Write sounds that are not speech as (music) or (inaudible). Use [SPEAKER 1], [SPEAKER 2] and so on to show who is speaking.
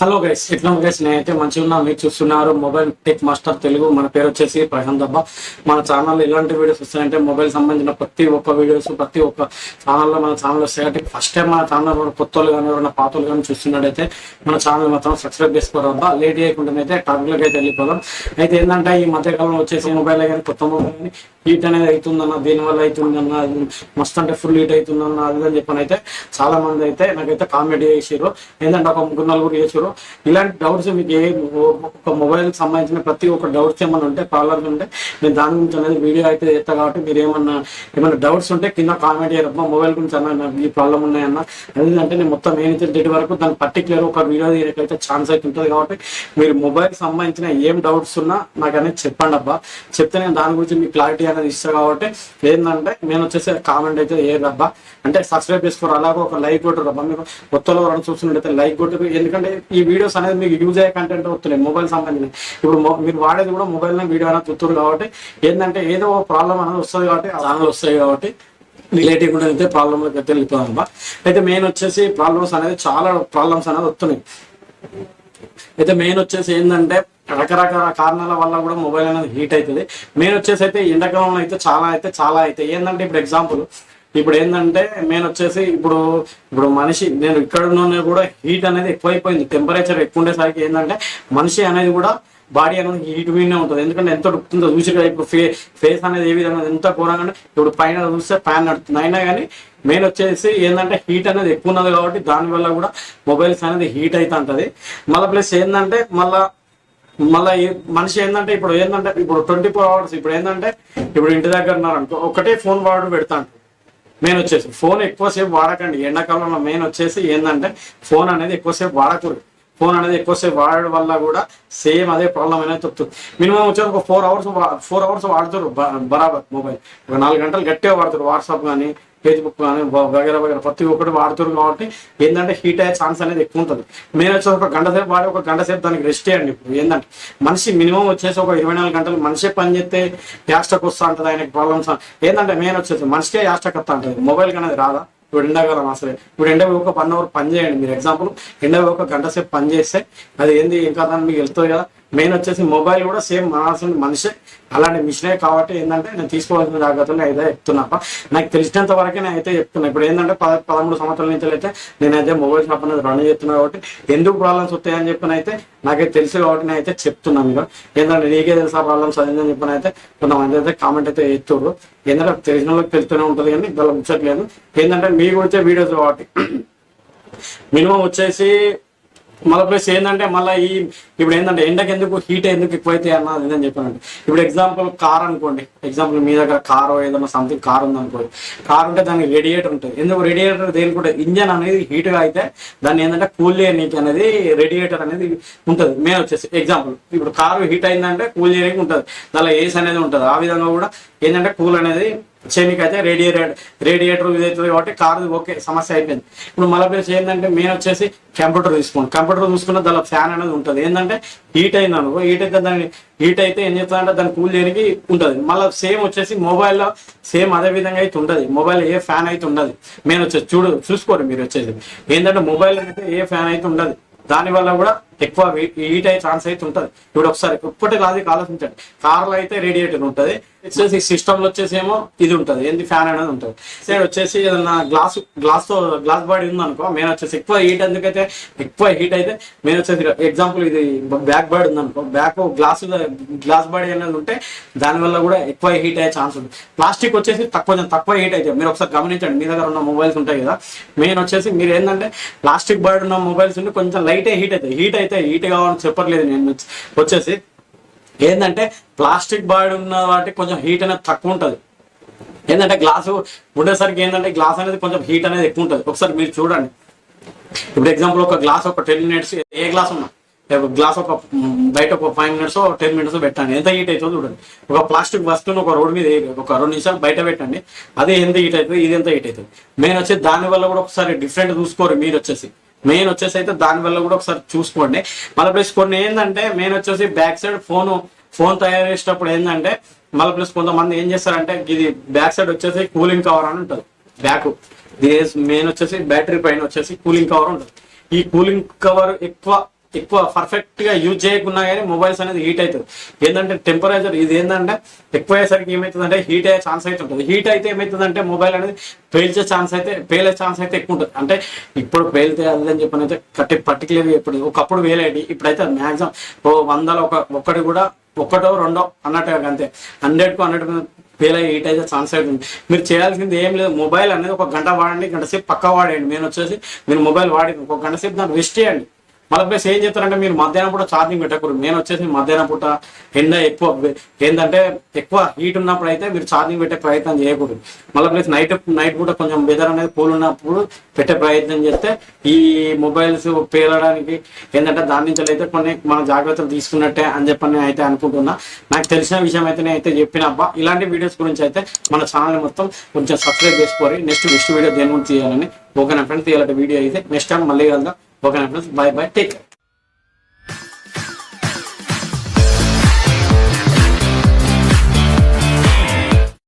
[SPEAKER 1] Hello guys ఎట్లా guys నేనైతే మంచిగా ఉన్నా మీరు చూస్తున్నారు మొబైల్ టెక్ మాస్టర్ తెలుగు మన పేరు వచ్చేసి ప్రశాంత్ అబ్బా. మన ఛానల్ ఎలాంటి వీడియోస్ వస్తాయంటే మొబైల్ సంబంధించిన ప్రతి ఒక్క వీడియోస్ ప్రతి ఒక్క ఛానల్లో మన ఛానల్ వస్తాయి. ఫస్ట్ టైం మన ఛానల్ కొత్త వాళ్ళు కానీ ఎవరైనా పాతలు కానీ చూస్తున్నట్టయితే మన ఛానల్ మాత్రం సబ్స్క్రైబ్ చేసుకోరు అబ్బా. లేట్ చేయకుండా అయితే టాపిక్లోకి అయితే వెళ్ళిపోదాం. అయితే ఏంటంటే ఈ మధ్యకాలంలో వచ్చేసి మొబైల్ కానీ కొత్త మొబైల్ కానీ హీట్ అనేది అవుతుందన్న దీనివల్ల అవుతుందన్న మస్తు అంటే ఫుల్ హీట్ అవుతుందన్న అది అని చెప్పని అయితే చాలా మంది అయితే నాకైతే కామెంట్ చేసారు ఏంటంటే ఒక ముగ్గురు నలుగురు చేసారు ఇలాంటి డౌట్స్ మీకు ఏ ఒక మొబైల్ సంబంధించిన ప్రతి ఒక్క డౌట్స్ ఏమైనా ఉంటే ప్రాబ్లమ్స్ ఉంటే నేను దాని గురించి అనేది వీడియో అయితే చేస్తా కాబట్టి మీరు ఏమన్నా ఏమైనా డౌట్స్ ఉంటే కింద కామెంట్ చేయరమ్మా మొబైల్ గురించి అన్న ఈ ప్రాబ్లం ఉన్నాయన్న. ఎందుకంటే నేను మొత్తం ఏ నుంచి డేట్ వరకు దాని పర్టికులర్ ఒక వీడియో తీయకైతే ఛాన్స్ అయితే ఉంటుంది కాబట్టి మీరు మొబైల్ సంబంధించిన ఏం డౌట్స్ ఉన్నా నాకు అనేది చెప్పండి అబ్బా. చెప్తే నేను దాని గురించి మీకు క్లారిటీ అనేది ఇస్తా కాబట్టి ఏంటంటే నేను వచ్చేసి కామెంట్ అయితే ఏదబ్బా అంటే సబ్స్క్రైబ్ చేసుకోరు. అలాగే ఒక లైక్ కొట్టరు అబ్బా. మీరు కొత్తలో ఎవరైనా చూస్తున్నట్టయితే లైక్ కొట్టరు. ఎందుకంటే ఈ వీడియోస్ అనేది మీకు యూజ్ అయ్యే కంటెంట్ వస్తున్నాయి మొబైల్ సంబంధించిన ఇప్పుడు మీరు వాడేది కూడా మొబైల్ వీడియో అనేది చూస్తారు కాబట్టి ఏంటంటే ఏదో ఒక ప్రాబ్లం అనేది వస్తుంది కాబట్టి ఛానల్ వస్తాయి కాబట్టి రిలేటివ్ కూడా అయితే ప్రాబ్లమ్ అయితే వెళ్ళిపోదాం అయితే మెయిన్ వచ్చేసి ప్రాబ్లమ్స్ అనేది చాలా ప్రాబ్లమ్స్ అనేది వస్తున్నాయి. అయితే మెయిన్ వచ్చేసి ఏంటంటే రకరకాల కారణాల వల్ల కూడా మొబైల్ అనేది హీట్ అవుతుంది. మెయిన్ వచ్చేసి అయితే ఎండాకాలంలో అయితే చాలా అయితే చాలా అయితే ఏంటంటే ఇప్పుడు ఎగ్జాంపుల్ ఇప్పుడు ఏంటంటే మెయిన్ వచ్చేసి ఇప్పుడు ఇప్పుడు మనిషి నేను ఇక్కడ ఉన్న కూడా హీట్ అనేది ఎక్కువైపోయింది. టెంపరేచర్ ఎక్కువ ఉండేసరికి ఏంటంటే మనిషి అనేది కూడా బాడీ అనేది హీట్ మీదనే ఉంటుంది. ఎందుకంటే ఎంత ఉడుకుతుందో చూసి ఇప్పుడు ఫే ఫేస్ అనేది ఏ విధంగా ఎంత ఘోరంగా ఇప్పుడు పైన చూస్తే ఫ్యాన్ నడుతుంది. అయినా కానీ మెయిన్ వచ్చేసి ఏంటంటే హీట్ అనేది ఎక్కువ ఉన్నది కాబట్టి దానివల్ల కూడా మొబైల్స్ అనేది హీట్ అవుతా ఉంటుంది. మళ్ళీ ప్లస్ ఏంటంటే మళ్ళా మళ్ళీ మనిషి ఏంటంటే ఇప్పుడు ఏంటంటే ఇప్పుడు ట్వంటీ ఫోర్ అవర్స్ ఇప్పుడు ఏంటంటే ఇప్పుడు ఇంటి దగ్గర ఉన్నారనుకో ఒకటే ఫోన్ వాడు పెడతాను మెయిన్ వచ్చేసి ఫోన్ ఎక్కువసేపు వాడకండి. ఎండాకాలంలో మెయిన్ వచ్చేసి ఏంటంటే ఫోన్ అనేది ఎక్కువసేపు వాడకూడదు. ఫోన్ అనేది ఎక్కువసేపు వాడడం వల్ల కూడా సేమ్ అదే ప్రాబ్లం అనేది చెప్తుంది మినిమం వచ్చేసి ఒక ఫోర్ అవర్స్ ఫోర్ అవర్స్ వాడుతారు బరాబర్ మొబైల్ ఒక నాలుగు గంటలు గట్టిగా వాడతారు వాట్సాప్ కానీ ఫేస్బుక్ కానీ వగేరా వగేరా ప్రతి ఒక్కటి వాడుతారు కాబట్టి ఏంటంటే హీట్ అయ్యే ఛాన్స్ అనేది ఎక్కువ ఉంటుంది. మీరు వచ్చేసి ఒక గంట సేపు వాడి ఒక గంట సేపు దానికి రెస్ట్ చేయండి ఇప్పుడు. ఏంటంటే మనిషి మినిమం వచ్చేసి ఒక ఇరవై నాలుగు గంటలు మనిషే పని చేస్తే యాస్టక్ వస్తా ఉంటుంది ఆయనకి ప్రాబ్లమ్స్ ఏంటంటే మెయిన్ వచ్చేసి మనిషికే యాస్టక్ వస్తా ఉంటుంది మొబైల్ అనేది రాదా? ఇప్పుడు ఎండాకాలం అసలు. ఇప్పుడు ఎండ ఒక వన్ అవర్ పని చేయండి. మీరు ఎగ్జాంపుల్ ఎండ ఒక గంట సేపు పని చేస్తే అది ఏంది ఇంకా దాన్ని మీకు వెళ్తుంది కదా. మెయిన్ వచ్చేసి మొబైల్ కూడా సేమ్ మానాల్సిన మనిషే. అలాంటి మిషనే కాబట్టి ఏంటంటే నేను తీసుకోవాల్సిన జాగ్రత్తలు అయితే చెప్తున్నా. నాకు తెలిసినంత వరకే నేను అయితే చెప్తున్నా. ఇప్పుడు ఏంటంటే పద పదమూడు సంవత్సరాల నుంచి అయితే నేనైతే మొబైల్ షాప్ అనేది రన్ చేస్తున్నా కాబట్టి ఎందుకు ప్రాబ్లమ్స్ వస్తాయని చెప్పిన అయితే నాకైతే తెలుసు కాబట్టి నేను అయితే చెప్తున్నాను మీరు ఏంటంటే నీకే తెలుసా ప్రాబ్లమ్స్ అదని చెప్పిన అయితే కొంతమంది అయితే కామెంట్ అయితే ఎత్తుడు ఏంటంటే తెలిసిన వాళ్ళకి తెలుస్తూనే ఉంటుంది కానీ వాళ్ళకి ముచ్చట్లేదు. ఏంటంటే మీకు వచ్చే వీడియోస్ కాబట్టి (clears throat) మినిమం వచ్చేసి మళ్ళీ ప్లస్ ఏంటంటే మళ్ళీ ఈ ఇప్పుడు ఏంటంటే ఎండకి ఎందుకు హీట్ ఎందుకు ఎక్కువైతే అన్నది అని చెప్పానంటే ఇప్పుడు ఎగ్జాంపుల్ కార్ అనుకోండి. ఎగ్జాంపుల్ మీ దగ్గర కార్ ఏదైనా సంథింగ్ కార్ ఉందనుకోండి. కార్ ఉంటే దానికి రేడియేటర్ ఉంటుంది. ఎందుకు రేడియేటర్ దేనికి ఇంజన్ అనేది హీట్గా అయితే దాన్ని ఏంటంటే కూల్ చేయడానికి అనేది రేడియేటర్ అనేది ఉంటుంది. మెయిన్ వచ్చేసి ఎగ్జాంపుల్ ఇప్పుడు కారు హీట్ అయిందంటే కూల్ చేయడానికి ఉంటుంది. దానిలో ఏస్ అనేది ఉంటుంది. ఆ విధంగా కూడా ఏంటంటే కూల్ అనేది చేయడానికి అయితే రేడియేటర్ రేడియేటర్ ఇది అవుతుంది కాబట్టి కారు ఓకే సమస్య అయిపోయింది. ఇప్పుడు మళ్ళీ ప్లేస్ ఏంటంటే మెయిన్ వచ్చేసి కంప్యూటర్ తీసుకోండి. కంప్యూటర్ చూసుకున్న దానిలో ఫ్యాన్ అనేది ఉంటుంది. ఏంటంటే హీట్ అయింది అనుకో హీట్ అయితే దాన్ని హీట్ అయితే ఏం చేస్తుందంటే దాన్ని కూల్ చేయడానికి ఉంటుంది. మళ్ళీ సేమ్ వచ్చేసి మొబైల్లో సేమ్ అదే విధంగా అయితే ఉండదు మొబైల్ ఏ ఫ్యాన్ అయితే ఉండదు. మెయిన్ వచ్చేసి చూడు చూసుకోరు మీరు వచ్చేసి ఏంటంటే మొబైల్ అయితే ఏ ఫ్యాన్ అయితే ఉండదు. దానివల్ల కూడా ఎక్కువ హీట్ అయ్యే ఛాన్స్ అయితే ఉంటుంది. ఇప్పుడు ఒకసారి ఒక్కటి కాదు ఆలోచించండి కార్లో అయితే రేడియేటర్ ఉంటుంది. వచ్చేసి సిస్టమ్లో వచ్చేసి ఏమో ఇది ఉంటుంది. ఏంది ఫ్యాన్ అనేది ఉంటుంది. సైడ్ వచ్చేసి ఏదన్నా గ్లాస్ గ్లాస్తో గ్లాస్ బాడీ ఉంది అనుకో మెయిన్ వచ్చేసి ఎక్కువ హీట్ ఎందుకైతే ఎక్కువ హీట్ అయితే మెయిన్ వచ్చేసి ఎగ్జాంపుల్ ఇది బ్యాక్ బాడీ ఉంది అనుకో బ్యాక్ గ్లాస్ గ్లాస్ బాడీ అనేది ఉంటే దానివల్ల కూడా ఎక్కువ హీట్ అయ్యే ఛాన్స్ ఉంది. ప్లాస్టిక్ వచ్చేసి తక్కువ కొంచెం తక్కువ హీట్ అయితే మీరు ఒకసారి గమనించండి. మీ దగ్గర ఉన్న మొబైల్స్ ఉంటాయి కదా. మెయిన్ వచ్చేసి మీరు ఏంటంటే ప్లాస్టిక్ బాడీ ఉన్న మొబైల్స్ ఉంటే కొంచెం లైటే హీట్ అవుతాయి హీట్ అయితే హీట్ కావాలని చెప్పట్లేదు నేను వచ్చేసి ఏంటంటే ప్లాస్టిక్ బాడీ ఉన్న వాటికి కొంచెం హీట్ అనేది తక్కువ ఉంటుంది. ఏంటంటే గ్లాసు ఉండేసరికి ఏంటంటే గ్లాస్ అనేది కొంచెం హీట్ అనేది ఎక్కువ ఉంటుంది. ఒకసారి మీరు చూడండి. ఇప్పుడు ఎగ్జాంపుల్ ఒక గ్లాస్ ఒక టెన్ మినిట్స్ ఏ గ్లాస్ ఉన్నా. గ్లాస్ ఒక బయట ఒక ఫైవ్ మినిట్స్ టెన్ మినిట్స్ పెట్టండి. ఎంత హీట్ అవుతుందో చూడండి. ఒక ప్లాస్టిక్ వస్తువుని ఒక రోడ్ మీద ఒక రెండు నిమిషాలు బయట పెట్టండి. అదే ఎంత హీట్ అవుతుంది? ఇది ఎంత హీట్ అవుతుంది? మెయిన్ వచ్చేసి దాని వల్ల కూడా ఒకసారి డిఫరెంట్ చూసుకోరు మీరు వచ్చేసి. మెయిన్ వచ్చేసి అయితే దాని వల్ల కూడా ఒకసారి చూసుకోండి. మళ్ళీ ప్లస్ కొన్ని ఏంటంటే మెయిన్ వచ్చేసి బ్యాక్ సైడ్ ఫోన్ ఫోన్ తయారు చేసేటప్పుడు ఏంటంటే మళ్ళీ ప్లస్ కొంతమంది ఏం చేస్తారంటే ఇది బ్యాక్ సైడ్ వచ్చేసి కూలింగ్ కవర్ అని ఉంటుంది. బ్యాక్ మెయిన్ వచ్చేసి బ్యాటరీ పైన వచ్చేసి కూలింగ్ కవర్ ఉంటుంది. ఈ కూలింగ్ కవర్ ఎక్కువ ఎక్కువ పర్ఫెక్ట్గా యూజ్ చేయకున్నా కానీ మొబైల్స్ అనేది హీట్ అవుతుంది. ఏంటంటే టెంపరేచర్ ఇది ఏంటంటే ఎక్కువ అయ్యేసరికి ఏమవుతుందంటే హీట్ అయ్యే ఛాన్స్ అయితే ఉంటుంది. హీట్ అయితే ఏమవుతుందంటే మొబైల్ అనేది పేల్చే ఛాన్స్ అయితే పేలే ఛాన్స్ అయితే ఎక్కువ ఉంటుంది. అంటే ఇప్పుడు పేలితే అది అని చెప్పని అయితే కట్టి పర్టికులర్గా ఇప్పుడు ఒకప్పుడు వేలేటి ఇప్పుడైతే మ్యాక్సిమం ఓ వందల ఒక ఒకటి కూడా ఒకటో రెండో అన్నట్టుగా అంతే. హండ్రెడ్కు హండ్రెడ్ ఫెయిల్ అయ్యి హీట్ అయితే ఛాన్స్ అవుతుంది మీరు చేయాల్సింది ఏం లేదు. మొబైల్ అనేది ఒక గంట వాడండి గంట సేపు పక్క వాడండి నేను వచ్చేసి మీరు మొబైల్ వాడి ఒక గంట సేపు దాన్ని వేస్ట్ చేయండి. మళ్ళీ ప్లస్ ఏం చేస్తారంటే మీరు మధ్యాహ్నం పూట ఛార్జింగ్ పెట్టకూడదు. నేను వచ్చేసి మధ్యాహ్నం పూట ఎండ ఎక్కువ ఏంటంటే ఎక్కువ హీట్ ఉన్నప్పుడు అయితే మీరు ఛార్జింగ్ పెట్టే ప్రయత్నం చేయకూడదు. మళ్ళీ ప్లస్ నైట్ నైట్ పూట కొంచెం వెదర్ అనేది కూల్ ఉన్నప్పుడు పెట్టే ప్రయత్నం చేస్తే ఈ మొబైల్స్ పేలడానికి ఏంటంటే దాని నుంచి అయితే కొన్ని మన జాగ్రత్తలు తీసుకున్నట్టే అని చెప్పని అయితే అనుకుంటున్నా. నాకు తెలిసిన విషయం అయితే నేను అయితే చెప్పిన అబ్బా ఇలాంటి వీడియోస్ గురించి అయితే మన ఛానల్ మొత్తం కొంచెం సబ్స్క్రైబ్ చేసుకోవాలి నెక్స్ట్ నెక్స్ట్ వీడియో దేని గురించి తీయాలని. ఓకేనా ఫ్రెండ్స్ ఇలాంటి వీడియో అయితే నెక్స్ట్ టైం మళ్ళీ కలుద్దాం. ఓకేనా friends bye bye take care